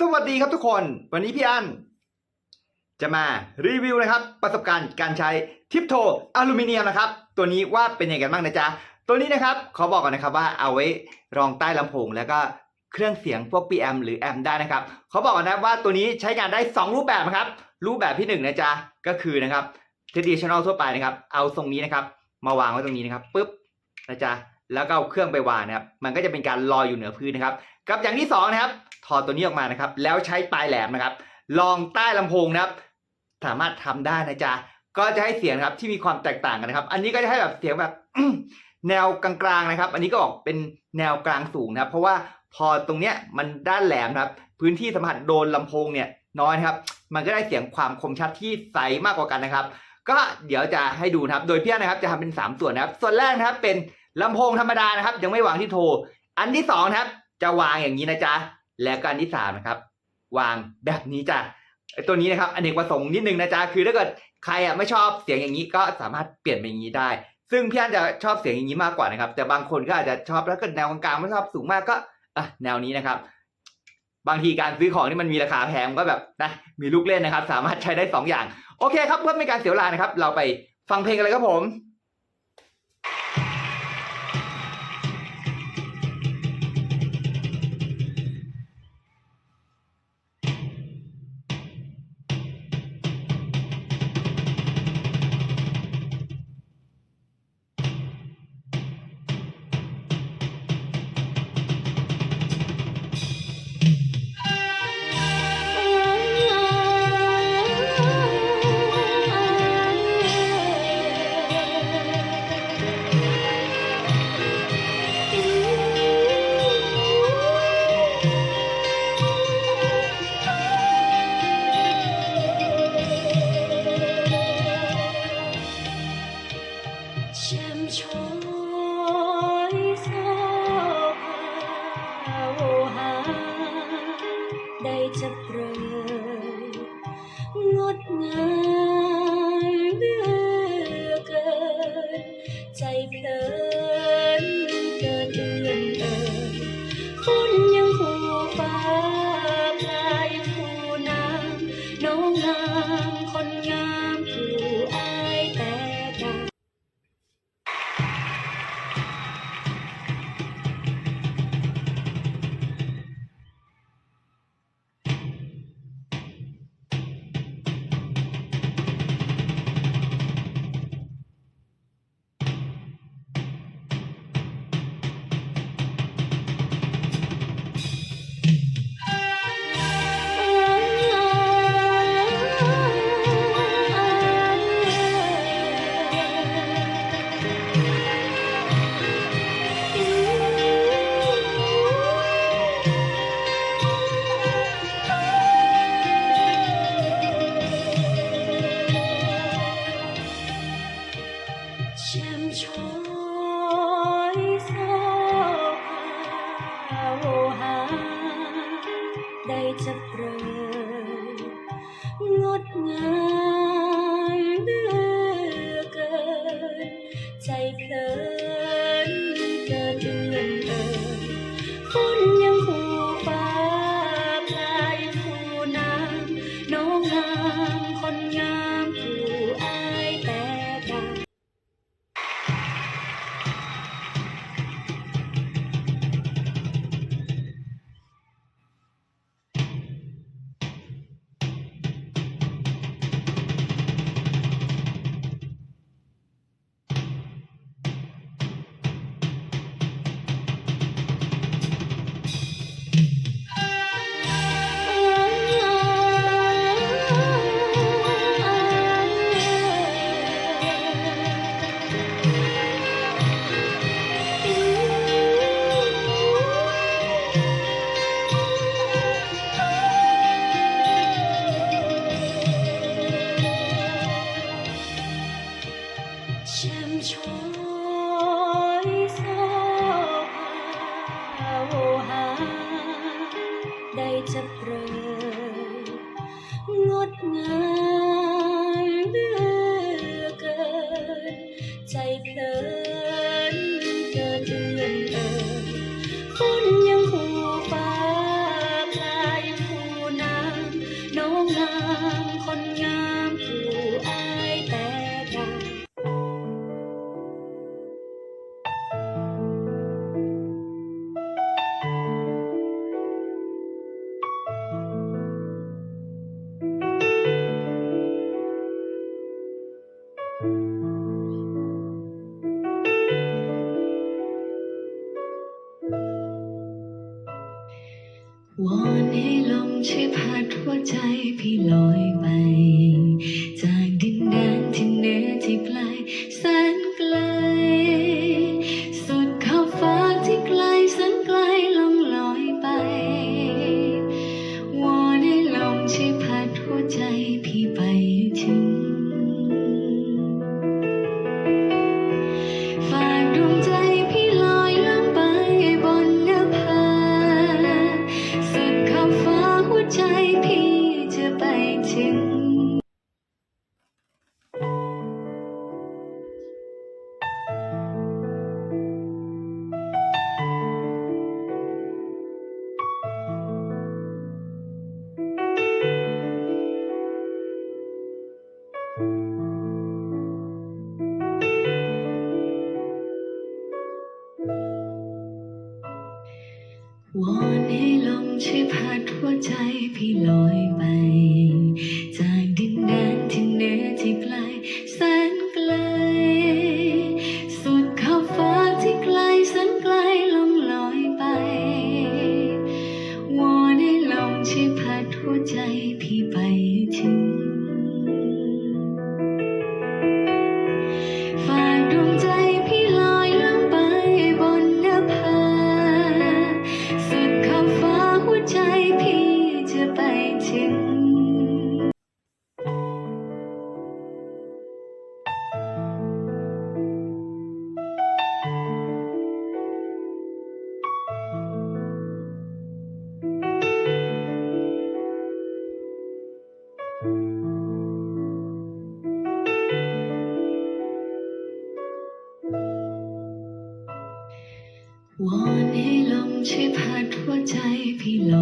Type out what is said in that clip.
สวัสดีครับทุกคน วันนี้พี่อันจะมารีวิวนะครับ ประสบการณ์การใช้ทิปโทอลูมิเนียมนะครับ ตัวนี้ว่าเป็นยังไงกันบ้างนะจ๊ะ ตัวนี้นะครับขอบอกก่อนนะครับว่าเอาไว้รองใต้ลำโพงแล้วก็เครื่องเสียงพวก PM หรือแอมได้นะครับเขาบอกก่อนนะว่าตัวนี้ใช้งานได้ 2 รูปแบบนะครับ รูปแบบที่1นะจ๊ะก็คือนะครับ traditional ทั่วไปนะครับ เอาทรงนี้นะครับ มาวางไว้ตรงนี้นะครับปุ๊บนะจ๊ะ แล้วก็เอาเครื่องไปวางนะครับ มันก็จะเป็นการลอยอยู่เหนือพื้นนะครับ กับอย่างที่สองนะครับ ถอดตัวนี้ออกมานะครับ แล้วใช้ปลายแหลมนะครับ ลองใต้ลำโพงนะครับ สามารถทำได้นะจ๊ะ ก็จะให้เสียงครับที่มีความแตกต่างกันนะครับ อันนี้ก็จะให้แบบเสียงแบบแนวกลางๆนะครับ อันนี้ก็ออกเป็นแนวกลางสูงนะครับ เพราะว่าพอตรงเนี้ยมันด้านแหลมนะครับ พื้นที่สัมผัสโดนลำโพงเนี่ยน้อยครับ มันก็ได้เสียงความคมชัดที่ใสมากกว่ากันนะครับ ก็เดี๋ยวจะให้ดูนะครับ โดยพี่อันนะครับจะทำเป็น 3 ส่วนนะครับ ส่วนแรกนะครับเป็น ลำโพงธรรมดานะครับ ยังไม่วางที่โทร อันที่สองนะครับ จะวางอย่างนี้นะจ๊ะ แล้วก็อันที่สามนะครับ วางแบบนี้จ้ะไอตัวนี้นะครับอเนกประสงค์นิดนึงนะจ๊ะคือถ้าเกิดใครอะไม่ชอบเสียงอย่างนี้ก็สามารถเปลี่ยนเป็นอย่างนี้ได้ ซึ่งพี่อันจะชอบเสียงอย่างนี้มากกว่านะครับ แต่บางคนก็อาจจะชอบแล้วก็แนวกลางๆไม่ชอบสูงมากก็อะแนวนี้นะครับ บางทีการซื้อของที่มันมีราคาแพงก็แบบนะมีลูกเล่นนะครับ สามารถใช้ได้สองอย่าง โอเคครับเพื่อไม่การเสียเวลานะครับ เราไปฟังเพลงกันเลยครับผม ได้จะเปรยงดงามเลือเกิน ใจเพลินเกินเอื้อนเอ่ยฝนยังหูฟ้าพลายคูน้ำน้องนา ได้จะเปรยงดงาม เปรยงดงาม มที่พัดหัวใจพี่ลอยไป ใจ trái พี่ลอย ใจพี่ล